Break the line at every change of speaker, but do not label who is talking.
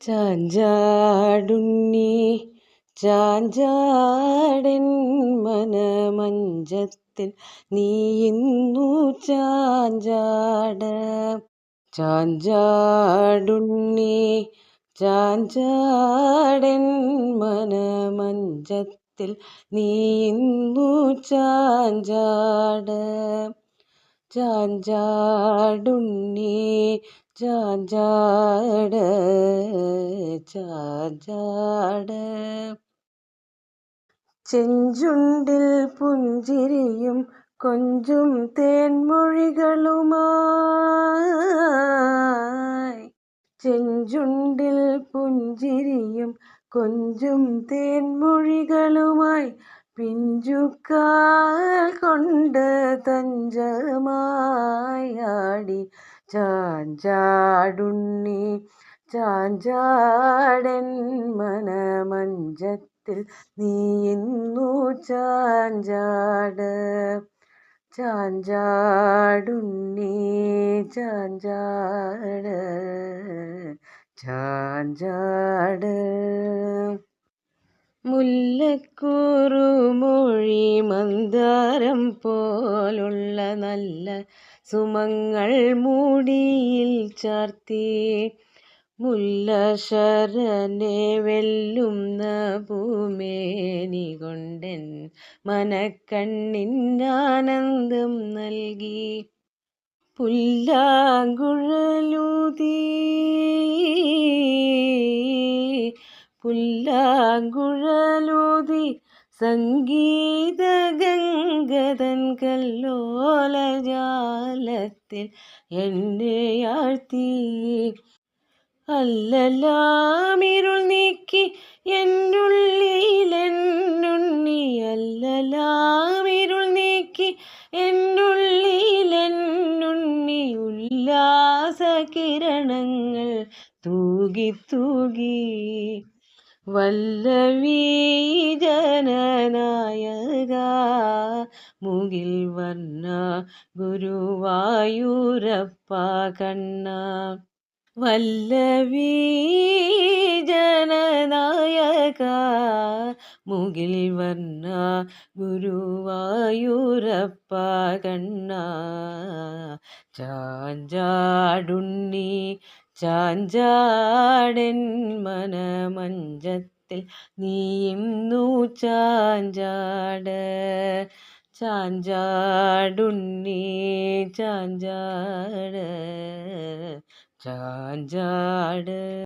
ചാഞ്ചാടുണ്ണി ചാഞ്ചാടൻ മനമഞ്ചത്തിൽ നീ ഇന്നു ചാഞ്ചാട. ചാഞ്ചാടുണ്ണി ചാഞ്ചാടൻ മനമഞ്ചത്തിൽ നീ ഇന്നു ചാഞ്ചാട. ചാഞ്ചാടുണ്ണി ചാഞ്ചാട ചാഞ്ചാട്. ചെഞ്ചുണ്ടിൽ പുഞ്ചിരിയും കൊഞ്ചും തേൻമൊഴികളുമായി. ചെഞ്ചുണ്ടിൽ പുഞ്ചിരിയും കൊഞ്ചും തേൻമൊഴികളുമായി. പിഞ്ചുക്കാൽ കൊണ്ട് തഞ്ചമായാടി. ചാഞ്ചാടുണ്ണി ചാഞ്ചാടൻ മനമഞ്ചത്തിൽ നീ ചാഞ്ചാട്. ചാഞ്ചാടുണ്ണി ചാഞ്ചാട് ചാഞ്ചാട്. മുല്ലക്കൂറുമൊഴി മന്ദാരം പോലുള്ള നല്ല സുമങ്ങൾ മൂടിയിൽ ചാർത്തി. മുല്ലശരനെ വെല്ലുന്ന ഭൂമേനി കൊണ്ടൻ മനക്കണ്ണിനാനന്ദം നൽകി. പുല്ലാങ്കുഴലൂതി പുല്ലാങ്കുഴലൂതി സംഗീത ഗംഗതൻ കല്ലോലജാലത്തിൽ എന്നെ ആഴ്ത്തി. അല്ലലാമിരുൾ നീക്കി എന്നുള്ളിലെന്നുണ്ണി അല്ലലാമിരുൾ നീക്കി എന്നുള്ളിലെന്നുണ്ണി ഉല്ലാസ കിരണങ്ങൾ തൂകി തൂകി വല്ലവീ ജനനായക മുകിൽ വർണ ഗുരുവായൂരപ്പ കണ്ണ. വല്ലവീ ജനനായക മുകിൽ വർണ ഗുരുവായൂരപ്പ കണ്ണ. ചാഞ്ചാടുണ്ണി ചാഞ്ചാടൻ മനമഞ്ചത്തിൽ നീ നൂ ചാഞ്ചാട്. ചാഞ്ചാടുണ്ണി ചാഞ്ചാട്. ചാഞ്ചാട്.